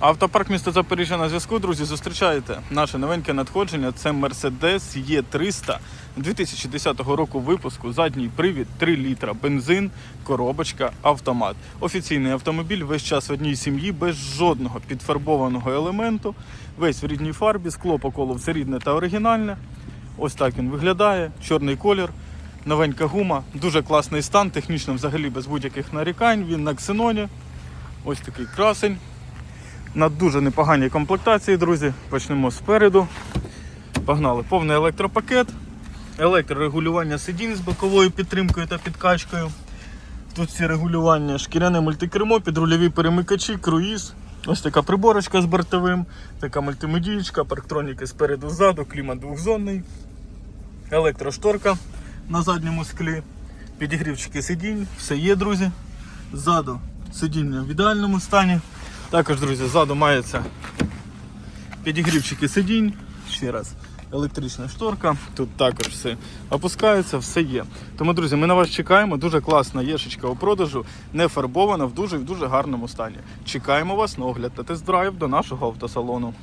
Автопарк міста Запоріжжя на зв'язку, друзі. Зустрічаєте наше новеньке надходження. Це Mercedes E300 2010 року випуску. Задній привід, 3 літра, бензин, коробочка, автомат. Офіційний автомобіль весь час в одній сім'ї, без жодного підфарбованого елементу. Весь в рідній фарбі, скло по колу все рідне та оригінальне. Ось так він виглядає. Чорний колір, новенька гума, дуже класний стан, технічно взагалі без будь-яких нарікань. Він на ксеноні. Ось такий красень на дуже непоганій комплектації, друзі. Почнемо спереду. Погнали. Повний електропакет, електрорегулювання сидінь з боковою підтримкою та підкачкою. Тут всі регулювання, шкіряне мультикермо, підрульові перемикачі, круїз. Ось така приборочка з бортовим, така мультимедієчка, парктроніки спереду ззаду, клімат двохзонний, електрошторка на задньому склі, підігрівчики сидінь, все є, друзі. Ззаду сидіння в ідеальному стані. Також, друзі, ззаду мається підігрівчики сидінь. Ще раз. Електрична шторка, тут також все опускається, все є. Тому, друзі, ми на вас чекаємо. Дуже класна єшечка у продажу, не фарбована в дуже в дуже гарному стані. Чекаємо вас на огляд та тест-драйв до нашого автосалону.